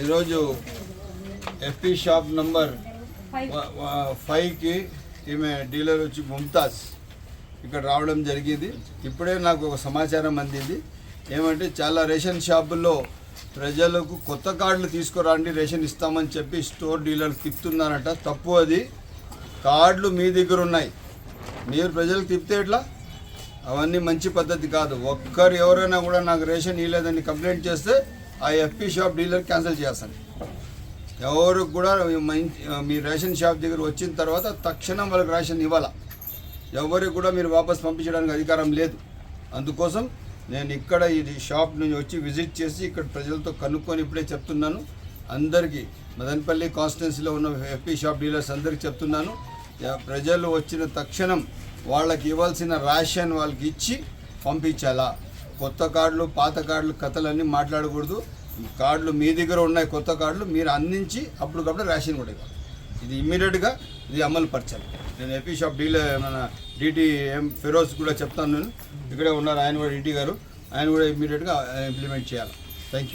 ఈరోజు FP shop number ఫైవ్కి ఈమె డీలర్ వచ్చి ముంతాజ్ ఇక్కడ రావడం జరిగింది. ఇప్పుడే నాకు ఒక సమాచారం అందింది. ఏమంటే చాలా రేషన్ షాపుల్లో ప్రజలకు కొత్త కార్డులు తీసుకురండి రేషన్ ఇస్తామని చెప్పి స్టోర్ డీలర్ తిప్పుతున్నారట. తప్పు అది. కార్డులు మీ దగ్గర ఉన్నాయి. మీరు ప్రజలకు తిప్పితే ఎట్లా? అవన్నీ మంచి పద్ధతి కాదు. ఒక్కరు ఎవరైనా కూడా నాకు రేషన్ ఇవ్వలేదని కంప్లైంట్ చేస్తే ఆ ఎఫ్పి షాప్ డీలర్ క్యాన్సిల్ చేస్తాను ఎవరు కూడా మంచి- మీ రేషన్ షాప్ దగ్గర వచ్చిన తర్వాత తక్షణం వాళ్ళకి రేషన్ ఇవ్వాలా. ఎవరికి కూడా మీరు వాపస్ పంపించడానికి అధికారం లేదు. అందుకోసం నేను ఇక్కడ ఇది షాప్ నుంచి వచ్చి విజిట్ చేసి ఇక్కడ ప్రజలతో కనుక్కొని ఇప్పుడే చెప్తున్నాను. అందరికీ మదనపల్లి కాన్స్టిట్యున్సీలో ఉన్న ఎఫ్పి షాప్ డీలర్స్ అందరికీ చెప్తున్నాను. ప్రజలు వచ్చిన తక్షణం వాళ్ళకి ఇవ్వాల్సిన రేషన్ వాళ్ళకి ఇచ్చి పంపించాలా? కొత్త కార్డులు పాత కార్డులు కథలన్నీ మాట్లాడకూడదు. కార్డులు మీ దగ్గర ఉన్నాయి కొత్త కార్డులు మీరు అందించి అప్పటికప్పుడు రేషన్ కూడా ఇవ్వాలి. ఇది ఇమ్మీడియట్గా ఇది అమలు పరచాలి. నేను ఎపీ షాప్ డీలర్ మన డిటి ఎం ఫిరోజ్ కూడా చెప్తాను నేను. ఇక్కడే ఉన్నారు ఆయన కూడా డిటి గారు. ఆయన కూడా ఇమ్మీడియట్గా ఇంప్లిమెంట్ చేయాలి. Thank you